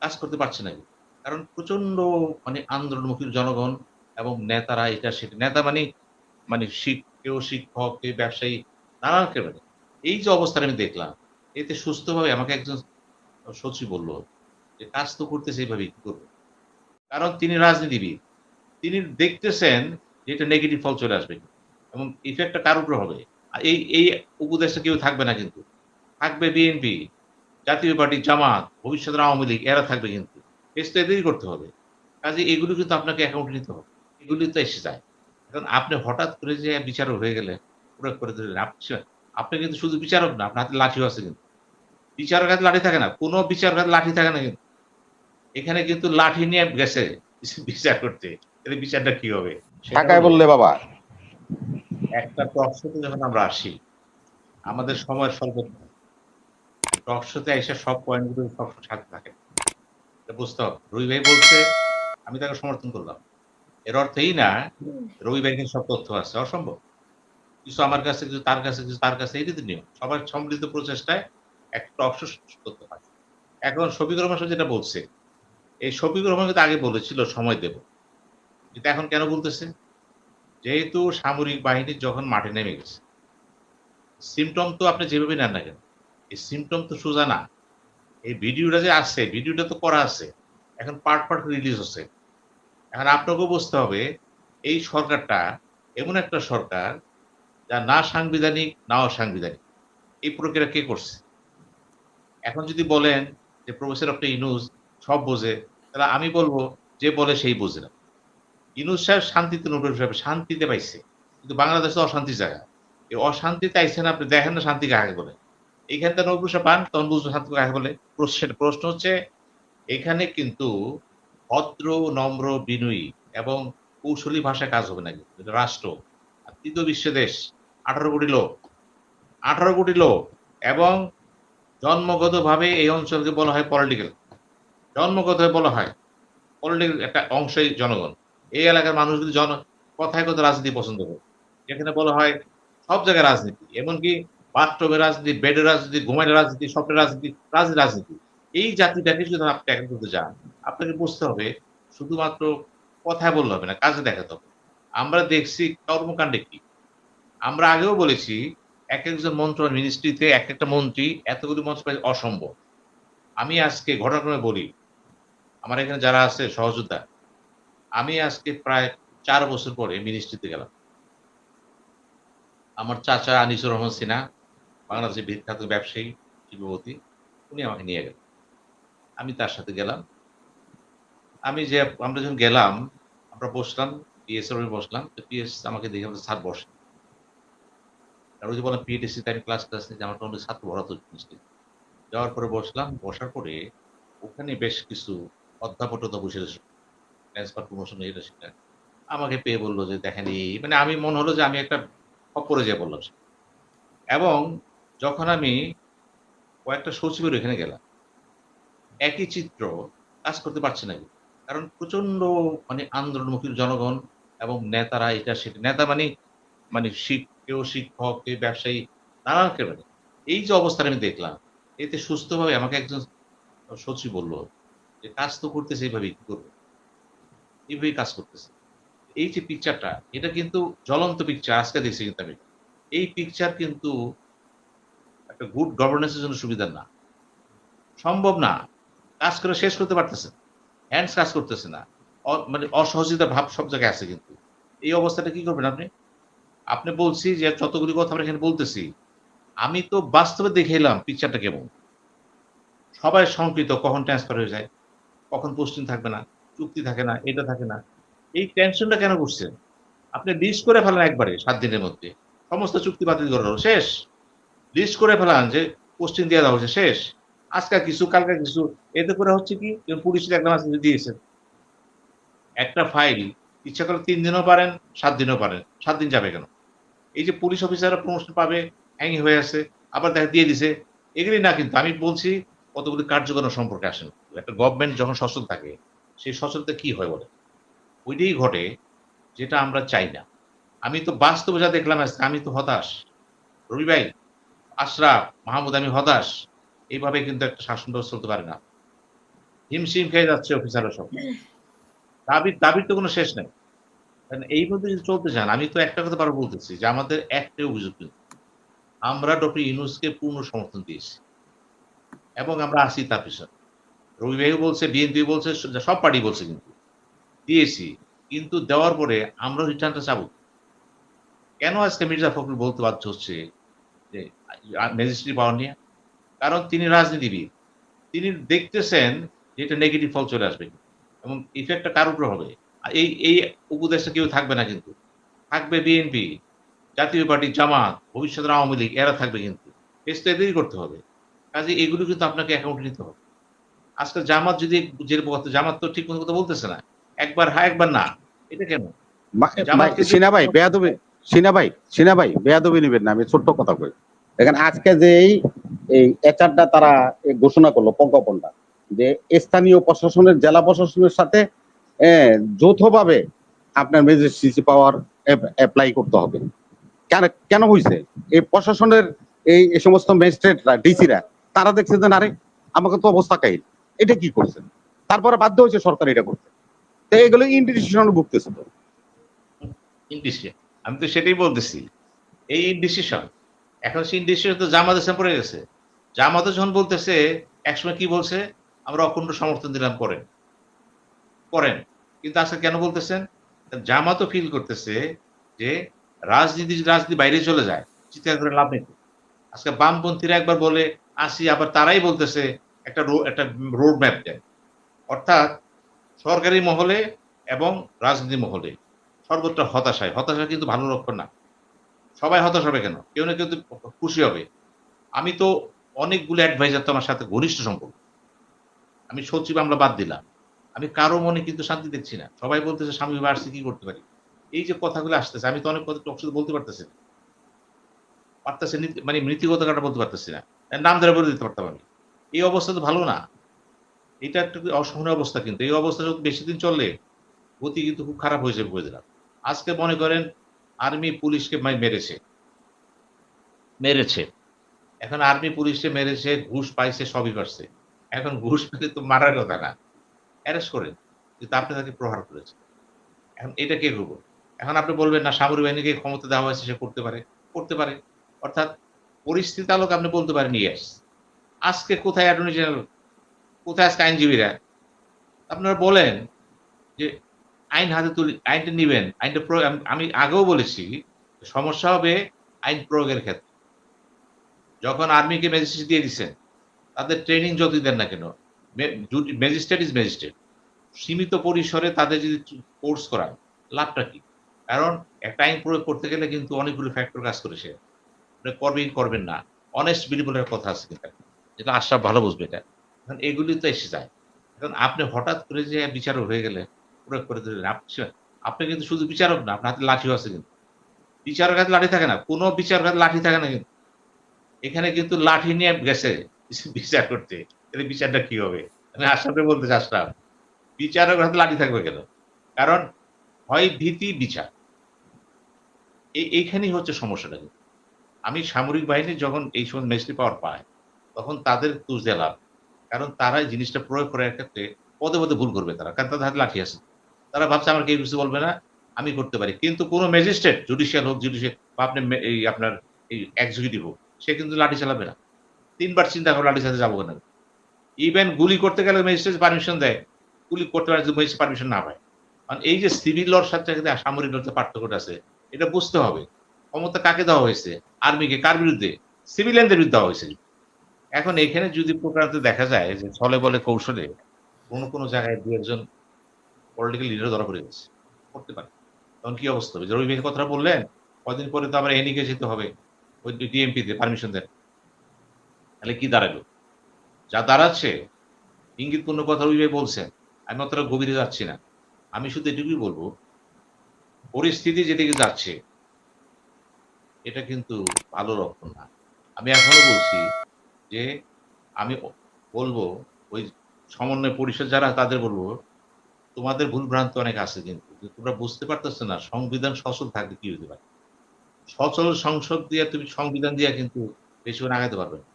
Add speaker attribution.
Speaker 1: কাজ করতে পারছে না। কারণ প্রচণ্ড মানে আন্দোলনমুখী জনগণ এবং নেতারা এটা সেটা নেতা মানে মানে কেউ শিক্ষক, কেউ ব্যবসায়ী নানান কেউ এই যে অবস্থাটা আমি দেখলাম, এতে সুস্থভাবে আমাকে একজন সচিব বলল যে, কাজ তো করতেছে এইভাবে কি করব? কারণ তিনি রাজনীতিবিদ। তিনি দেখতেছেন যে এটা নেগেটিভ ফল চলে আসবে। এবং ইফেক্টটা কার উপরে হবে? এই এই উপদেশটা কেউ থাকবে না কিন্তু। থাকবে বিএনপি। জাতীয় পার্টি জামাত ভবিষ্যতের আওয়ামী লীগ এরা থাকবে কিন্তু। বেশ তো এদেরই করতে হবে। কাজে এগুলো কিন্তু আপনাকে অ্যাকাউন্ট নিতে হবে। এগুলি তো এসে যায়। এখন আপনি হঠাৎ করে যে বিচারক হয়ে গেলে প্রয়োগ করে দিলেন আপনি আপনি কিন্তু শুধু বিচারক না আপনার হাতে লাঠিও আছে কিন্তু। বিচারক হাতে লাঠি থাকে না কোনো বিচারক হাতে লাঠি থাকে না কিন্তু। এখানে কিন্তু লাঠি নিয়ে গেছে বিচার করতে। এতে বিচারটা কি হবে?
Speaker 2: ঢাকায় বললে বাবা।
Speaker 1: একটা শোতে যখন আমরা আসি আমাদের সময় স্বল্প টক শোতে এসে সব পয়েন্টগুলো সব সাথে থাকে। বুঝতে হবে। রবি ভাই বলছে, আমি তাকে সমর্থন করলাম। এর অর্থ এই না, রবি ভাইয়ের কাছে সব তথ্য আছে। অসম্ভব। কিছু আমার কাছে, কিছু তার কাছে, কিছু তার কাছে এটি নিয়ম। সবার সম্মিলিত প্রচেষ্টায় একটা টক শো করতে হয়। এখন শফিকুর রহমান যেটা বলছে, এই শফিকুর রহমান কিন্তু আগে বলেছিল, সময় দেব। কিন্তু এখন কেন বলতেছে? যেহেতু সামরিক বাহিনী যখন মাঠে নেমে গেছে সিমটম তো আপনি যেভাবে নেন না কেন এই সিমটম তো সোজা না। এই ভিডিওটা যে আসছে, ভিডিওটা তো করা আছে। এখন পার্ট পার্ট রিলিজ হচ্ছে। এখন আপনাকেও বুঝতে হবে, এই সরকারটা এমন একটা সরকার যা না সাংবিধানিক না অসাংবিধানিক এই প্রক্রিয়া কে করছে? এখন যদি বলেন যে প্রফেসর ডক্টর ইনুজ সব বোঝে, তাহলে আমি বলব যে বলে সেই বোঝে না। ইনুজ সাহেব শান্তিতে নোবেল সাহেব শান্তিতে পাইছে। কিন্তু বাংলাদেশ তো অশান্তির জায়গা। এই অশান্তিতে আইসেন আপনি, দেখেন না শান্তি কাকে বলে। এইখানে তো নোবেল সাহেব পান বুঝবেন শান্তি কাকে বলে। প্রশ্ন প্রশ্ন হচ্ছে, এখানে কিন্তু ভদ্র, নম্র, বিনয়ী এবং কৌশলী ভাষায় কাজ হবে না কিন্তু রাষ্ট্র। তৃতীয় বিশ্ব দেশ, আঠারো কোটি লোক। আঠারো কোটি লোক এবং জন্মগতভাবে এই অঞ্চলকে বলা হয় পলিটিক্যাল জন্মগতভাবে বলা হয়। পলিটিক্যাল একটা অংশই জনগণ। এই এলাকার মানুষ মানুষগুলি জন কথায় কথা রাজনীতি পছন্দ করে। যেখানে বলা হয় সব জায়গায় রাজনীতি। এমনকি বাথটবের রাজনীতি, বেডের রাজনীতি ঘুমাইলের রাজনীতি স্বপ্নের রাজনীতি রাজনীতি রাজনীতি। এই জাতিটাকে যদি আপনি ট্যাকেল করতে যান, আপনাকে বুঝতে হবে, শুধুমাত্র কথায় বললে হবে না, কাজে দেখাতে হবে। আমরা দেখছি কর্মকাণ্ডে কি। আমরা আগেও বলেছি, এক একজন মন্ত্র মিনিস্ট্রিতে এক একটা মন্ত্রী এতগুলি মন্ত্র পাই অসম্ভব। আমি আজকে ঘটনাক্রমে বলি, আমার এখানে যারা আছে, সহযোদ্ধা, আমি আজকে প্রায় চার বছর পরে মিনিস্ট্রিতে গেলাম। আমার চাচা আনিসুর রহমান সিনহা বাংলাদেশের বিখ্যাত ব্যবসায়ী, শিল্পপতি, উনি আমাকে নিয়ে গেলেন। আমি তার সাথে গেলাম। আমি যে, আমরা যখন গেলাম, আমরা বসলাম পিএস এর বসলাম, তো পিএস আমাকে দেখে আমাদের স্যার বসে ওই যে বললাম পিএটিসি আমি ক্লাস ক্লাস নিয়ে আমার কোনো ছাত্র ভরা তো যাওয়ার পরে বসলাম, বসার পরে ওখানে বেশ কিছু অধ্যাপকতা বসে ট্রান্সফার প্রমোশন এটা সেটা। আমাকে পেয়ে বলল যে, দেখেন এই মানে আমি মনে হলো যে, আমি একটা খপ্পরে যেয়ে বললাম। এবং যখন আমি কয়েকটা সচিবের এখানে গেলাম, একই চিত্র কাজ করতে পারছে না কারণ প্রচণ্ড মানে আন্দোলনমুখী জনগণ এবং নেতারা এটা সেটা, নেতা মানে মানে কেউ শিক্ষক, কেউ ব্যবসায়ী, নানান কেউ। এই যে অবস্থাটা আমি দেখলাম, এতে সুস্থভাবে আমাকে একজন সচিব বলল যে, কাজ তো করতেছে এইভাবে কি করব? এইভাবেই কাজ করতেছে। এই যে পিকচারটা এটা কিন্তু জ্বলন্ত পিকচার আজকে দেখছি কিন্তু আমি। এই পিকচার কিন্তু গুড গভর্নেন্সের জন্য সুবিধা না। সম্ভব না। কাজ করে শেষ করতে পারতেছে হ্যান্ডস কাজ করতেছে না। মানে অসহযোগিতা ভাব সব জায়গায় আছে কিন্তু। এই অবস্থাটা কি করবেন আপনি? আপনি বলছি যে যতগুলি কথা আমরা এখানে বলতেছি, আমি তো বাস্তবে দেখে এলাম পিকচারটা কেমন। সবাই সংকৃত কখন ট্রান্সফার হয়ে যায়? কখন পোস্টিং থাকবে না? চুক্তি থাকে না? এটা থাকে না? এই টেনশনটা কেন করছেন? আপনি লিস্ট করে ফেলেন একবারে সাত দিনের মধ্যে। সমস্ত চুক্তি বাতিল করে হলো শেষ। লিস্ট করে ফেলান যে পোস্টিং দিয়ে দেওয়া হচ্ছে শেষ। আজকে কিছু, কালকে কিছু। এতে করে হচ্ছে কি পুলিশের একদম আজকে দিয়েছে। একটা ফাইল ইচ্ছা করলে তিন দিনও পারেন, সাত দিনও পারেন। সাত দিন যাবে কেন? এই যে পুলিশ অফিসাররা প্রমোশন পাবে হ্যাঙ্গি হয়ে আছে, আবার দেখা দিয়ে দিছে এগুলি না কিন্তু আমি বলছি কতগুলি কার্যক্রম সম্পর্কে আসেন। একটা গভর্নমেন্ট যখন সচল থাকে, সেই সচলতা কি হয় বলে ওইটাই ঘটে, যেটা আমরা চাই না। আমি তো বাস্তবে যা দেখলাম আজকে, আমি তো হতাশ। রবি ভাই আশরাফ, মাহমুদ, আমি হতাশ। এইভাবে কিন্তু একটা শাসন ব্যবস্থা চলতে পারে না। হিমশিম খেয়ে যাচ্ছে অফিসাররা সব। দাবির দাবির তো কোনো শেষ নেই। কারণ এই মধ্যে যদি চলতে চান, আমি তো একটা কথা বারবার বলতেছি যে আমাদের একটাই অভিযোগ আমরা ডক্টর ইউনুসকে পূর্ণ সমর্থন দিয়েছি। এবং আমরা আসি তার পিছনে। রবি ভাই বলছে বিএনপি বলছে সব পার্টি বলছে কিন্তু। দিয়েছি। কিন্তু দেওয়ার পরে আমরা রিটার্নটা চাবো। কেন আজকে মির্জা ফখরুল বলতে বাধ্য হচ্ছে? যে ম্যাজিস্ট্রি পাওয়ার নিয়ে। কারণ তিনি রাজনীতিবিদ। তিনি দেখতেছেন যে এটা নেগেটিভ ফল চলে আসবে। এবং ইফেক্টটা কার উপরে হবে? আর এই এই উপদেশটা কেউ থাকবে না কিন্তু। থাকবে বিএনপি জাতীয় পার্টি জামাত ভবিষ্যতের আওয়ামী লীগ এরা থাকবে কিন্তু। টেস্ট এদেরই করতে হবে। কাজে এগুলো কিন্তু আপনাকে অ্যাকাউন্টে নিতে হবে। আজকে জামাত যদি যেরকম জামাত তো ঠিক মতো কথা বলতেছে না। একবার হ্যাঁ একবার না। এটা কেন?
Speaker 2: মা- সিনা ভাই বেয়াদবি সিনা ভাই সিনা ভাই বেয়াদবি নেবেন না, আমি ছোট্ট কথা কই। দেখেন, আজকে যে এই এচারটা তারা ঘোষণা করল প্রজ্ঞাপনটা যে স্থানীয় প্রশাসনের, জেলা প্রশাসনের সাথে যৌথভাবে আপনার ম্যাজিস্ট্রেসি পাওয়ার অ্যাপ্লাই করতে হবে। কেন কেন হয়েছে এই প্রশাসনের এই সমস্ত ম্যাজিস্ট্রেটরা, ডিসিরা, তারা দেখছে যে আরে আমাকে তো অবস্থা কাহিল। এটা কি করছেন? তারপরে বাধ্য হয়েছে সরকার এটা করতে। তো এগুলো ইন্ডিসিশন ভুগতেছে তো।
Speaker 1: ইনডিসিশন আমি তো সেটাই বলতেছি। এই ইনডিসিশন এখন সেই ইনডিসিশন তো জামাত পড়ে গেছে। জামাত যখন বলতেছে, একসময় কি বলছে? আমরা অখণ্ড সমর্থন দিলাম, করেন। করেন। কিন্তু আজকে কেন বলতেছেন? জামাতও ফিল করতেছে যে রাজনীতি রাজনীতি বাইরে চলে যায়। চিৎকার করে লাভ নেই। আজকে বামপন্থীরা একবার বলে, আসি, আবার তারাই বলতেছে, একটা একটা রোড ম্যাপ দেয়। অর্থাৎ সরকারি মহলে এবং রাজনীতি মহলে। সর্বত্র হতাশায়। হতাশা কিন্তু ভালো লক্ষণ না। সবাই হতাশ হবে কেন? কেউ না কেউ তো খুশি হবে। আমি তো অনেকগুলো অ্যাডভাইজার তো আমার সাথে ঘনিষ্ঠ সম্পর্ক। আমি সচিব আমরা বাদ দিলাম। আমি কারও মনে কিন্তু শান্তি দেখছি না। সবাই বলতেছে, স্বামী আসছে, কি করতে পারি? এই যে কথাগুলো আসতেছে, আমি তো অনেক কথা টক শুধু বলতে পারতেছি না। পারতেছে মানে নীতিগত কাটা বলতে পারতেছি না। নাম ধরে বলে দিতে পারতাম আমি। এই অবস্থা তো ভালো না। এটা একটা অসহনীয় অবস্থা কিন্তু। এই অবস্থা বেশি দিন চললে, গতি কিন্তু খুব খারাপ হয়ে যাবে বলে দিলাম। আজকে মনে করেন আর্মি পুলিশকে মেরেছে। মেরেছে। এখন আর্মি পুলিশে মেরেছে ঘুষ পাইছে সবই পারছে। এখন ঘুষ পেলে তো মারার কথা না। অ্যারেস্ট করেন কিন্তু আপনি তাকে প্রহার করেছে এখন এটা কে করব? এখন আপনি বলবেন না সামরিক বাহিনীকে ক্ষমতা দেওয়া হয়েছে সে করতে পারে। করতে পারে। অর্থাৎ পরিস্থিতি আলোকে আপনি বলতে পারেন ইয়েস আজকে কোথায় অ্যাটর্নি জেনারেল কোথায় আজকে আইনজীবীরা? আপনারা বলেন যে আইন হাতে তুলে, আইনটা নিবেন, আইনটা প্রয়োগ, আমি- আগেও বলেছি, সমস্যা হবে আইন প্রয়োগের ক্ষেত্রে। যখন আর্মিকে ম্যাজিস্ট্রেট দিয়ে দিচ্ছেন তাদের ট্রেনিং যতই দেন না কেন ম্যাজিস্ট্রেট ইজ ম্যাজিস্ট্রেট, সীমিত পরিসরে তাদের যদি কোর্স করান, লাভটা কি? কারণ একটা আইন প্রয়োগ করতে গেলে কিন্তু অনেকগুলো ফ্যাক্টর কাজ করে সে। করবেন করবেন না। অনেস্ট বিলিবলের কথা আছে কিন্তু। যেটা আশরাফ ভালো বুঝবে এটা। এগুলি তো এসে যায়। এখন আপনি হঠাৎ করে যে বিচারক হয়ে গেলে প্রয়োগ করে দিলেন। আপনি কিন্তু শুধু বিচারক না, আপনার হাতে লাঠিও আছে কিন্তু। বিচারক হাতে লাঠি থাকে না, কোনো বিচারক হাতে লাঠি থাকে না কিন্তু। এখানে কিন্তু লাঠি নিয়ে গেছে বিচার করতে। এর বিচারটা কি হবে? আমি আশরাফে বলতে আশরাফ বিচারক হাতে লাঠি থাকবে কেন? কারণ হয় ভীতি বিচার। এই এইখানেই হচ্ছে সমস্যাটা কিন্তু। আমি সামরিক বাহিনী যখন এই সময় মেজরি পাওয়ার পায়, তখন তাদের তুষ লাভ। কারণ তারা জিনিসটা প্রয়োগ করার ক্ষেত্রে পদে পদে ভুল করবে তারা, কারণ তাদের হাতে লাঠি আছে। তারা ভাবছে, আমার কেউ কিছু বলবে না, আমি করতে পারি। কিন্তু কোনো ম্যাজিস্ট্রেট, জুডিশিয়াল হোক, জুডিশিয়াল বা আপনি এই আপনার এই এক্সিকিউটিভ হোক, সে কিন্তু লাঠি চালাবে না। তিনবার চিন্তা করে লাঠি চালাতে যাব না ইভেন গুলি করতে গেলে ম্যাজিস্ট্রেট পারমিশন দেয়, গুলি করতে পারে যদি ম্যাজিস্ট্রেট পারমিশন না পায়। কারণ এই যে সিভিল লর সাথে সাথে সামরিক লড়তে পার্থক্যটা আছে, এটা বুঝতে হবে। ক্ষমতা কাকে দেওয়া হয়েছে? আর্মিকে কার বিরুদ্ধে? সিভিলিয়ানদের বিরুদ্ধে দেওয়া হয়েছে। এখন এখানে যদি প্রকারান্তে দেখা যায় যে ছলে বলে কৌশলে কোনো কোনো জায়গায় দু একজন পলিটিক্যাল লিডার ধরা পড়ে গেছে। করতে পারে। তখন কি অবস্থা হবে? ভাইয়ের কথাটা বললেন কদিন পরে তো আবার এনিকে যেতে হবে, ওই ডিএমপিতে পারমিশন দেন। তাহলে কি দাঁড়াল? যা দাঁড়াচ্ছে ইঙ্গিতপূর্ণ কথা রবি ভাই বলছেন, আমি অতটা গভীরে যাচ্ছি না। আমি শুধু এটুকুই বলব, পরিস্থিতি যেদিকে যাচ্ছে, এটা কিন্তু ভালো লক্ষণ না। আমি এখনও বলছি যে, আমি বলব, ওই সমন্বয় পরিষদ যারা, তাদের বলব তোমাদের ভুল ভ্রান্তি অনেক আছে কিন্তু তোমরা বুঝতে পারতেছো না, সংবিধান সচল থাকলে কি হতে পারে? সচল সংসদ দিয়ে তুমি সংবিধান দিয়ে কিন্তু বেশি করে আগাতে পারবে না।